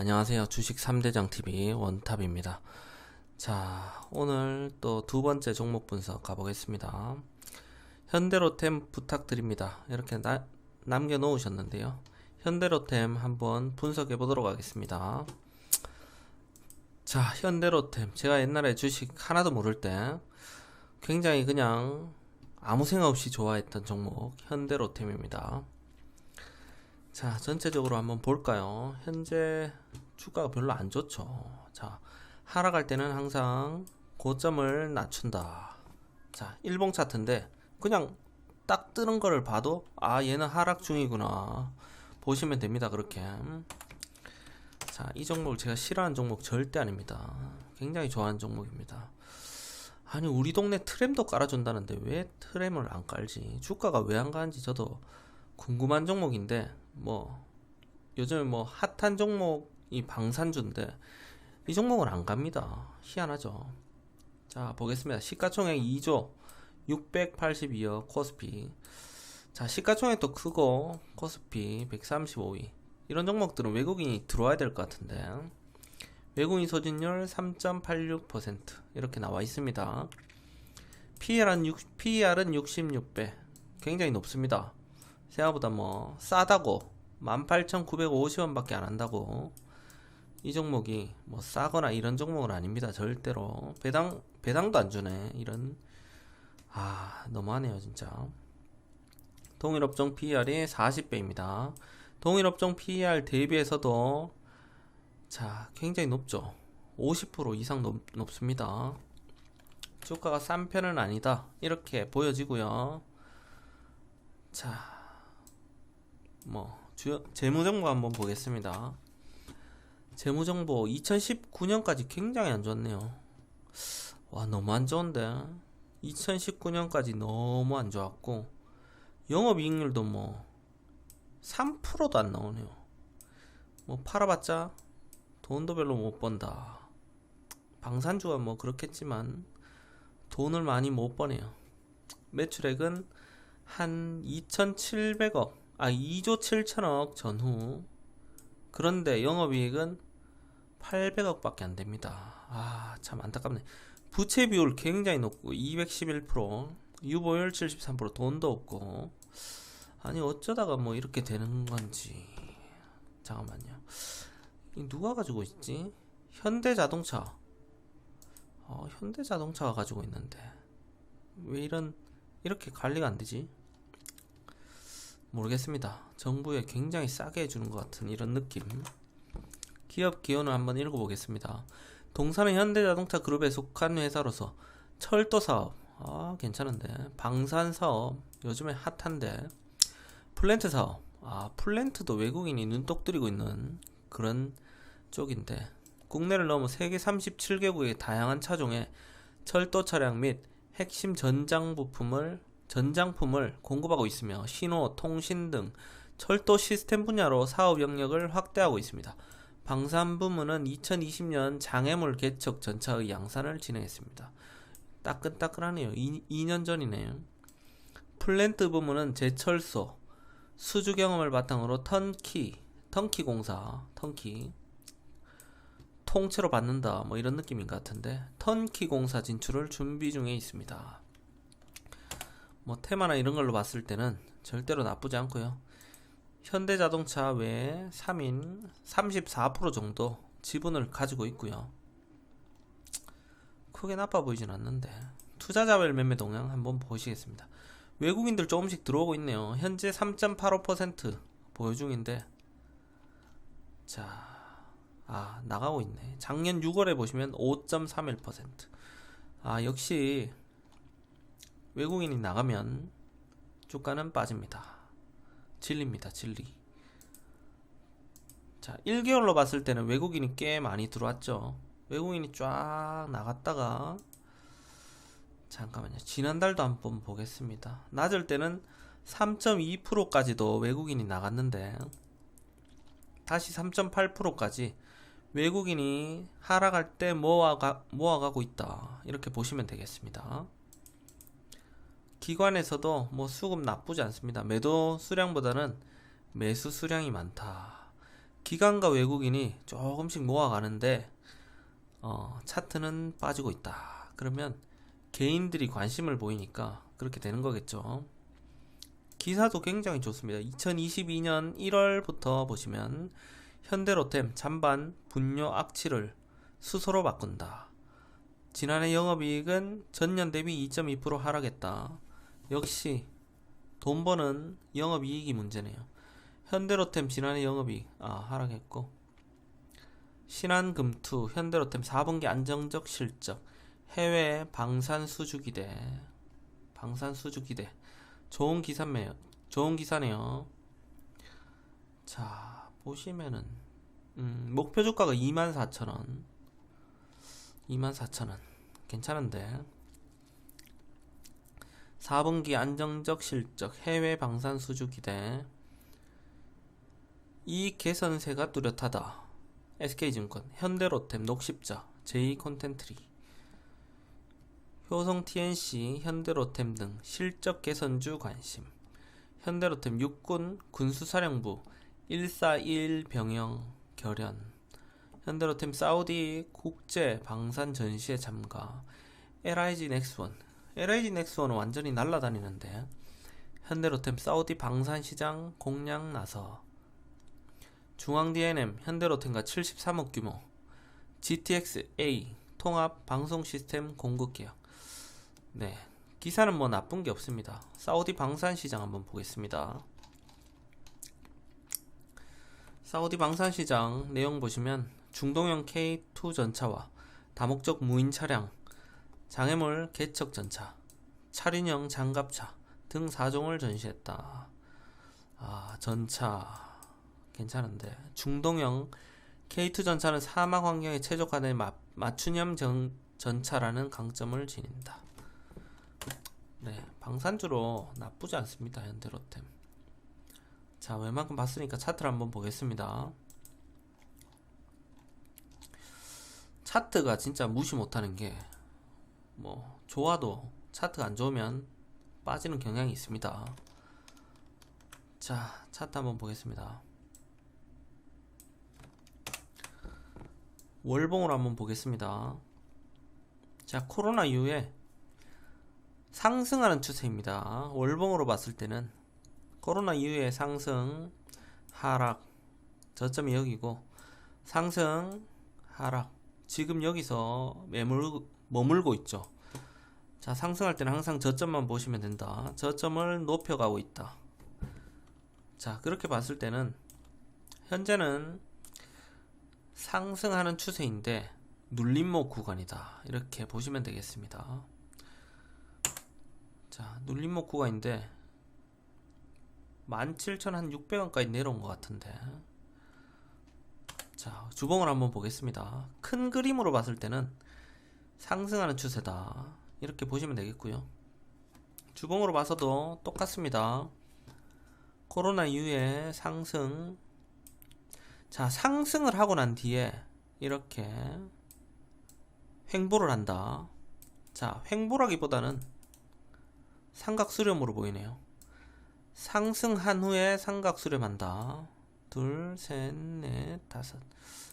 안녕하세요. 주식 3대장 TV 원탑입니다. 자, 오늘 또 두 번째 종목 분석 가보겠습니다. 현대로템 부탁드립니다. 이렇게 나, 남겨 놓으셨는데요. 현대로템 한번 분석해 보도록 하겠습니다. 자, 현대로템. 제가 옛날에 주식 하나도 모를 때 굉장히 그냥 아무 생각 없이 좋아했던 종목 현대로템입니다. 자, 전체적으로 한번 볼까요? 현재 주가가 별로 안 좋죠. 자, 하락할 때는 항상 고점을 낮춘다. 자, 일봉 차트인데 그냥 딱 뜨는 거를 봐도 아, 얘는 하락 중이구나. 보시면 됩니다. 그렇게. 자, 이 종목을 제가 싫어하는 종목 절대 아닙니다. 굉장히 좋아하는 종목입니다. 아니, 우리 동네 트램도 깔아준다는데 왜 트램을 안 깔지? 주가가 왜 안 가는지 저도 궁금한 종목인데 뭐 요즘에 뭐 핫한 종목이 방산주인데 이 종목은 안 갑니다. 희한하죠. 자 보겠습니다. 시가총액 2조 682억 코스피. 자 시가총액도 크고 코스피 135위. 이런 종목들은 외국인이 들어와야 될 것 같은데 외국인 소진율 3.86% 이렇게 나와 있습니다. PER은, 6, PER은 66배. 굉장히 높습니다. 생각보다 뭐 싸다고 18,950원밖에 안 한다고. 이 종목이 뭐 싸거나 이런 종목은 아닙니다 절대로. 배당 배당도 안 주네 이런. 아 너무하네요 진짜. 동일업종 PER이 40배입니다. 동일업종 PER 대비해서도 자 굉장히 높죠. 50% 이상 높, 높습니다. 주가가 싼 편은 아니다 이렇게 보여지고요. 자 뭐 주요 재무정보 한번 보겠습니다. 재무정보 2019년까지 굉장히 안 좋았네요. 와 너무 안 좋은데 2019년까지 너무 안 좋았고 영업이익률도 뭐 3%도 안 나오네요. 뭐 팔아봤자 돈도 별로 못 번다. 방산주가 뭐 그렇겠지만 돈을 많이 못 버네요. 매출액은 한 2,700억 아 2조 7천억 전후 그런데 영업이익은 800억 밖에 안 됩니다. 아 참 안타깝네. 부채 비율 굉장히 높고 211% 유보율 73% 돈도 없고 아니 어쩌다가 뭐 이렇게 되는 건지 잠깐만요. 이 누가 가지고 있지? 현대자동차. 어, 현대자동차가 가지고 있는데 왜 이런 이렇게 관리가 안 되지? 모르겠습니다. 정부에 굉장히 싸게 해주는 것 같은 이런 느낌. 기업 기원을 한번 읽어보겠습니다. 동사는 현대자동차 그룹에 속한 회사로서 철도 사업, 아 괜찮은데 방산 사업 요즘에 핫한데 플랜트 사업, 아 플랜트도 외국인이 눈독 들이고 있는 그런 쪽인데 국내를 넘어 세계 37개국의 다양한 차종의 철도 차량 및 핵심 전장 부품을 전장품을 공급하고 있으며 신호, 통신 등 철도 시스템 분야로 사업 영역을 확대하고 있습니다. 방산 부문은 2020년 장애물 개척 전차의 양산을 진행했습니다. 따끈따끈하네요. 2, 년 전이네요. 플랜트 부문은 제철소, 수주 경험을 바탕으로 턴키, 턴키 공사, 턴키 통째로 받는다 뭐 이런 느낌인 것 같은데 턴키 공사 진출을 준비 중에 있습니다. 뭐 테마나 이런 걸로 봤을 때는 절대로 나쁘지 않고요. 현대자동차 외에 3인 34% 정도 지분을 가지고 있고요. 크게 나빠 보이진 않는데 투자자별 매매 동향 한번 보시겠습니다. 외국인들 조금씩 들어오고 있네요. 현재 3.85% 보유 중인데 자, 아 나가고 있네. 작년 6월에 보시면 5.31%. 아 역시 외국인이 나가면 주가는 빠집니다. 진리입니다. 진리. 자, 1개월로 봤을 때는 외국인이 꽤 많이 들어왔죠. 외국인이 쫙 나갔다가 잠깐만요. 지난달도 한번 보겠습니다. 낮을 때는 3.2%까지도 외국인이 나갔는데 다시 3.8%까지 외국인이 하락할 때 모아가, 모아가고 있다. 이렇게 보시면 되겠습니다. 기관에서도 뭐 수급 나쁘지 않습니다. 매도 수량보다는 매수 수량이 많다. 기관과 외국인이 조금씩 모아가는데 어, 차트는 빠지고 있다. 그러면 개인들이 관심을 보이니까 그렇게 되는 거겠죠. 기사도 굉장히 좋습니다. 2022년 1월부터 보시면 현대로템 잔반 분뇨 악취를 수소로 바꾼다. 지난해 영업이익은 전년 대비 2.2% 하락했다. 역시 돈 버는 영업이익이 문제네요. 현대로템 지난해 영업이익 아 하락했고 신한금투 현대로템 4분기 안정적 실적 해외 방산수주기대 방산수주기대 좋은 기사네요. 좋은 기사네요. 자 보시면은 음, 목표 주가가 24,000원 24,000원 괜찮은데 4분기 안정적 실적 해외 방산 수주 기대. 이익 개선세가 뚜렷하다. SK증권 현대로템 녹십자 제2콘텐트리 효성 TNC 현대로템 등 실적 개선주 관심. 현대로템 육군 군수사령부 141 병영 결연. 현대로템 사우디 국제 방산 전시회 참가. LIG 넥스원 LIG 넥스원은 완전히 날라다니는데 현대로템 사우디 방산 시장 공략 나서 중앙 DNM 현대로템과 73억 규모 GTX A 통합 방송 시스템 공급 계약 네 기사는 뭐 나쁜 게 없습니다. 사우디 방산 시장 한번 보겠습니다. 사우디 방산 시장 내용 보시면 중동형 K2 전차와 다목적 무인 차량, 장애물 개척 전차, 차륜형 장갑차 등 4종을 전시했다. 아, 전차 괜찮은데 중동형 K2 전차는 사막 환경에 최적화된 마, 맞춤형 전, 전차라는 강점을 지닌다. 네, 방산주로 나쁘지 않습니다. 현대로템. 자, 웬만큼 봤으니까 차트를 한번 보겠습니다. 차트가 진짜 무시 못하는 게 뭐 좋아도 차트가 안 좋으면 빠지는 경향이 있습니다. 자, 차트 한번 보겠습니다. 월봉으로 한번 보겠습니다. 자, 코로나 이후에 상승하는 추세입니다. 월봉으로 봤을 때는 코로나 이후에 상승, 하락, 저점이 여기고 상승, 하락. 지금 여기서 매물 머물고 있죠. 자, 상승할 때는 항상 저점만 보시면 된다. 저점을 높여가고 있다. 자, 그렇게 봤을 때는 현재는 상승하는 추세인데 눌림목 구간이다. 이렇게 보시면 되겠습니다. 자, 눌림목 구간인데 17,600원까지 내려온 것 같은데 자, 주봉을 한번 보겠습니다. 큰 그림으로 봤을 때는 상승하는 추세다. 이렇게 보시면 되겠고요. 주봉으로 봐서도 똑같습니다. 코로나 이후에 상승. 자, 상승을 하고 난 뒤에 이렇게 횡보를 한다. 자, 횡보라기보다는 삼각수렴으로 보이네요. 상승한 후에 삼각수렴한다. 둘, 셋, 넷, 다섯.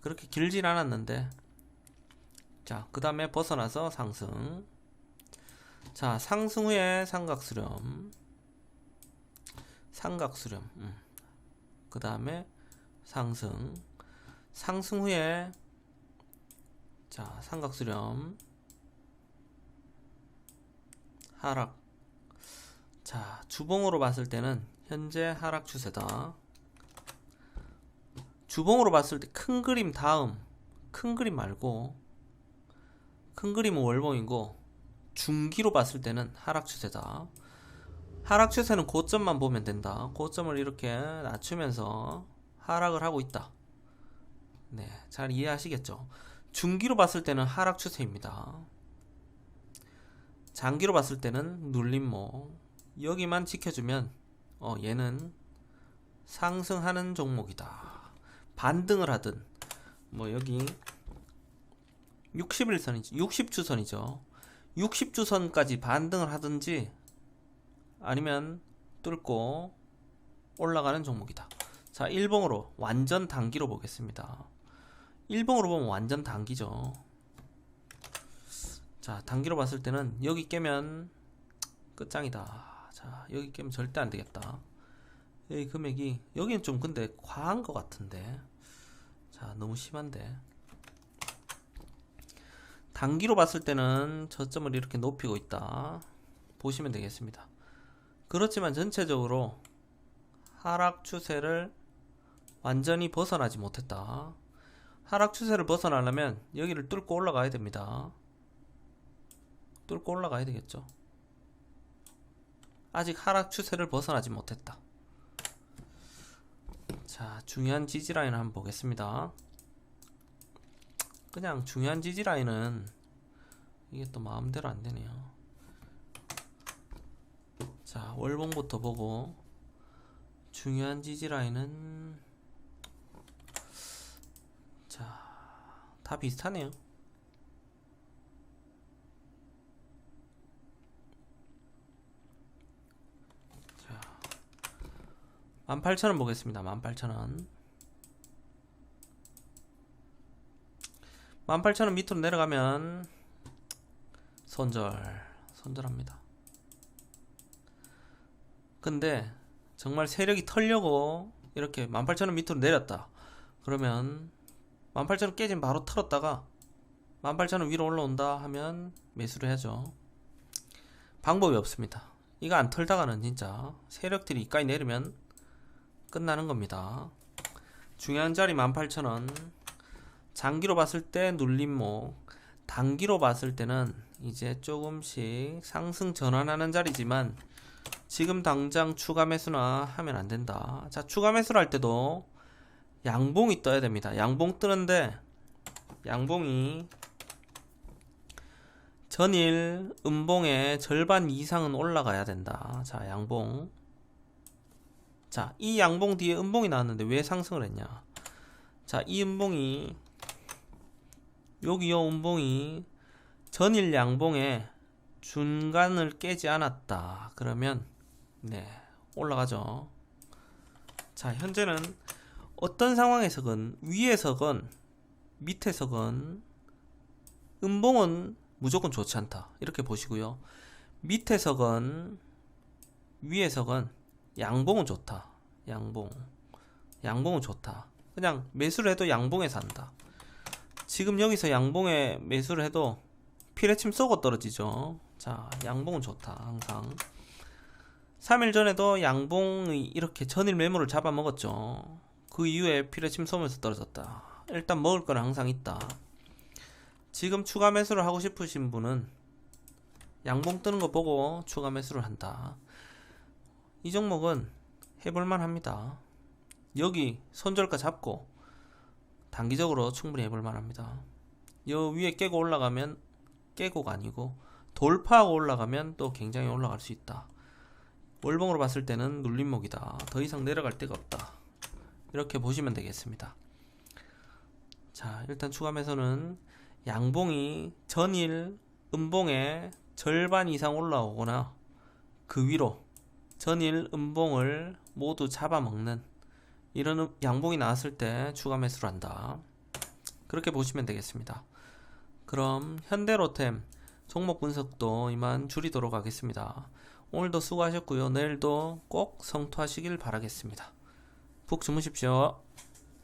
그렇게 길진 않았는데. 자, 그 다음에 벗어나서 상승. 자, 상승 후에 삼각수렴. 삼각수렴. 음. 그 다음에 상승. 상승 후에 자, 삼각수렴. 하락. 자, 주봉으로 봤을 때는 현재 하락 추세다. 주봉으로 봤을 때 큰 그림 다음 큰 그림 말고 큰 그림은 월봉이고 중기로 봤을 때는 하락 추세다. 하락 추세는 고점만 보면 된다. 고점을 이렇게 낮추면서 하락을 하고 있다. 네, 잘 이해하시겠죠? 중기로 봤을 때는 하락 추세입니다. 장기로 봤을 때는 눌림목. 여기만 지켜주면 어, 얘는 상승하는 종목이다. 반등을 하든 뭐 여기 61선이죠. 60주선이죠. 60주선까지 반등을 하든지 아니면 뚫고 올라가는 종목이다. 자, 일봉으로 완전 단기로 보겠습니다. 일봉으로 보면 완전 단기죠. 자, 단기로 봤을 때는 여기 깨면 끝장이다. 자, 여기 깨면 절대 안 되겠다. 여기 금액이 여기는 좀 근데 과한 것 같은데. 자, 너무 심한데. 단기로 봤을 때는 저점을 이렇게 높이고 있다. 보시면 되겠습니다. 그렇지만 전체적으로 하락 추세를 완전히 벗어나지 못했다. 하락 추세를 벗어나려면 여기를 뚫고 올라가야 됩니다. 뚫고 올라가야 되겠죠. 아직 하락 추세를 벗어나지 못했다. 자, 중요한 지지 라인을 한번 보겠습니다. 그냥 중요한 지지 라인은 이게 또 마음대로 안 되네요. 자, 월봉부터 보고 중요한 지지 라인은 자, 다 비슷하네요. 자, 18,000원 보겠습니다. 18,000원. 18,000원 밑으로 내려가면 손절, 손절합니다. 근데 정말 세력이 털려고 이렇게 18,000원 밑으로 내렸다. 그러면 18,000원 깨지면 바로 털었다가 18,000원 위로 올라온다 하면 매수를 해야죠. 방법이 없습니다. 이거 안 털다가는 진짜 세력들이 이까지 내리면 끝나는 겁니다. 중요한 자리 18,000원. 장기로 봤을 때 눌림목, 단기로 봤을 때는 이제 조금씩 상승 전환하는 자리지만 지금 당장 추가 매수나 하면 안 된다. 자, 추가 매수를 할 때도 양봉이 떠야 됩니다. 양봉 뜨는데 양봉이 전일 음봉의 절반 이상은 올라가야 된다. 자, 양봉. 자, 이 양봉 뒤에 음봉이 나왔는데 왜 상승을 했냐? 자, 이 음봉이 여기 요 음봉이 전일 양봉의 중간을 깨지 않았다. 그러면 네, 올라가죠. 자, 현재는 어떤 상황에서건 위에서건 밑에서건 음봉은 무조건 좋지 않다. 이렇게 보시고요. 밑에서건 위에서건 양봉은 좋다. 양봉. 양봉은 좋다. 그냥 매수를 해도 양봉에 산다. 지금 여기서 양봉에 매수를 해도 피레침 쏘고 떨어지죠. 자, 양봉은 좋다. 항상. 3일 전에도 양봉이 이렇게 전일 매물을 잡아먹었죠. 그 이후에 피레침 쏘면서 떨어졌다. 일단 먹을 건 항상 있다. 지금 추가 매수를 하고 싶으신 분은 양봉 뜨는 거 보고 추가 매수를 한다. 이 종목은 해볼만 합니다. 여기 손절가 잡고 단기적으로 충분히 해볼 만 합니다. 여 위에 깨고 올라가면 깨고가 아니고 돌파하고 올라가면 또 굉장히 올라갈 수 있다. 월봉으로 봤을 때는 눌림목이다. 더 이상 내려갈 데가 없다. 이렇게 보시면 되겠습니다. 자, 일단 매수는 양봉이 전일 음봉의 절반 이상 올라오거나 그 위로 전일 음봉을 모두 잡아먹는 이런 음- 양봉이 나왔을 때 추가 매수를 한다. 그렇게 보시면 되겠습니다. 그럼 현대로템 종목 분석도 이만 줄이도록 하겠습니다. 오늘도 수고하셨고요. 내일도 꼭 성투하시길 바라겠습니다. 푹 주무십시오.